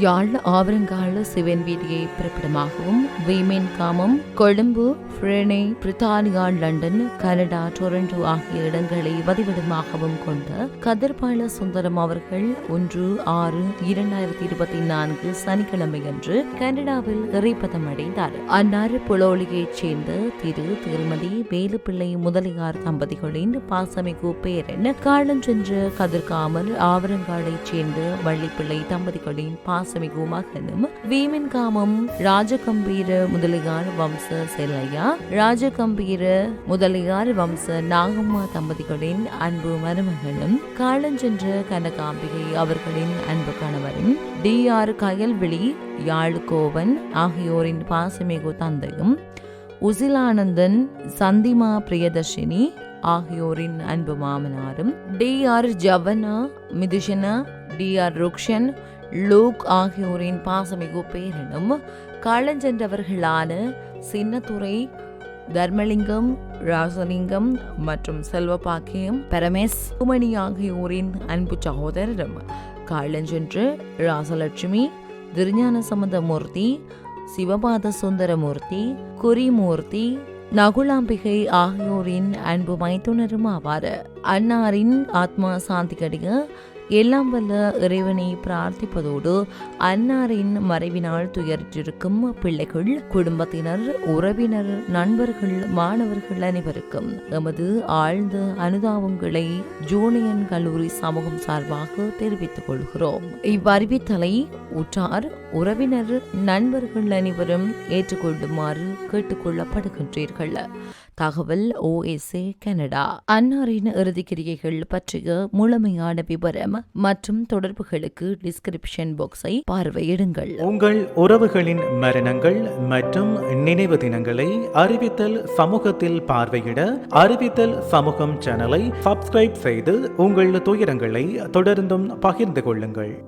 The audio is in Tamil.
யாழ் ஆவரங்கால சிவன் வீதியை பிறப்பிடமாகவும் வீமேன் காமம் கொழும்பு ஃப்ரெனே பிரித்தானியா லண்டன் கனடா டொரண்டோ ஆகிய இடங்களை வதிவிடமாகவும் கொண்ட கதிர்பால சுந்தரம் அவர்கள் ஒன்று ஆறு இரண்டாயிரத்தி இருபத்தி நான்கு சனிக்கிழமையன்று கனடாவில் இறைப்பதம் அடைந்தார் அன்னாறு புலோலியைச் சேர்ந்த திரு திருமதி வேலுப்பிள்ளை முதலியார் தம்பதிகளின் பாசமிகு பேரன் காலஞ்சென்ற கதிர்காமர் ஆவரங்காலைச் சேர்ந்த வள்ளிப்பிள்ளை தம்பதிகளின் பாச மகனும் வீமன்காமம் ராஜகம்பீர முதலியார் வம்ச செல்லையா? ராஜகம்பீர முதலியார் வம்ச நாகம்மா தம்பதிகளின் அன்பு மருமகனும் காலஞ்சென்ற கனகாம்பிகை அவர்களின் அன்பு கணவரும் டி ஆர் கயல்விழி யாழ்கோவன் ஆகியோரின் பாசமிகு தந்தையும் உசிலானந்தன் சந்திமா பிரியதர்ஷினி ஆகியோரின் அன்பு மாமனாரும் T R Javana Mithushana T R Rukshan Luke ஆகியோரின் பாசமிகு பேரனும் களஞ்சென்றவர்களான சின்னத்துறை தர்மலிங்கம் ராசலிங்கம் மற்றும் செல்வபாக்கியம் பரமேஸ் சுமணி ஆகியோரின் அன்பு சகோதரரும் காலஞ்சென்று ராசலட்சுமி திருஞான சம்பந்தமூர்த்தி சிவபாத சுந்தரமூர்த்தி குறிமூர்த்தி நகுலாம்பிகை ஆகியோரின் அன்பு மைத்துனரும் ஆவார். அன்னாரின் ஆத்மா சாந்தி கிடைக்க எல்லாம் வல்ல இறைவனை பிரார்த்திப்பதோடு அன்னாரின் மறைவினால் துயரிட்டிருக்கும் பிள்ளைகள் குடும்பத்தினர் உறவினர் நண்பர்கள் மாணவர்கள் அனைவருக்கும் எமது ஆழ்ந்த அனுதாபங்களை ஜூனியன் கல்லூரி சமூகம் சார்பாக தெரிவித்துக் கொள்கிறோம். இவ்வறிவித்தலை உற்றார் உறவினர் நண்பர்கள் அனைவரும் ஏற்றுக்கொள்ளுமாறு கேட்டுக்கொள்ளப்படுகின்றீர்கள் தகவல் ஓஎஸ்ஏ கனடா. அன்னாரின் இறுதிக்கிரியைகள் பற்றிய முழுமையான விவரம் மற்றும் தொடர்புகளுக்கு டிஸ்கிரிப்ஷன் பாக்ஸை பார்வையிடுங்கள். உங்கள் உறவுகளின் மரணங்கள் மற்றும் நினைவு தினங்களை அறிவித்தல் சமூகத்தில் பார்வையிட அறிவித்தல் சமூகம் சேனலை சப்ஸ்கிரைப் செய்து உங்கள் துயரங்களை தொடர்ந்தும் பகிர்ந்து கொள்ளுங்கள்.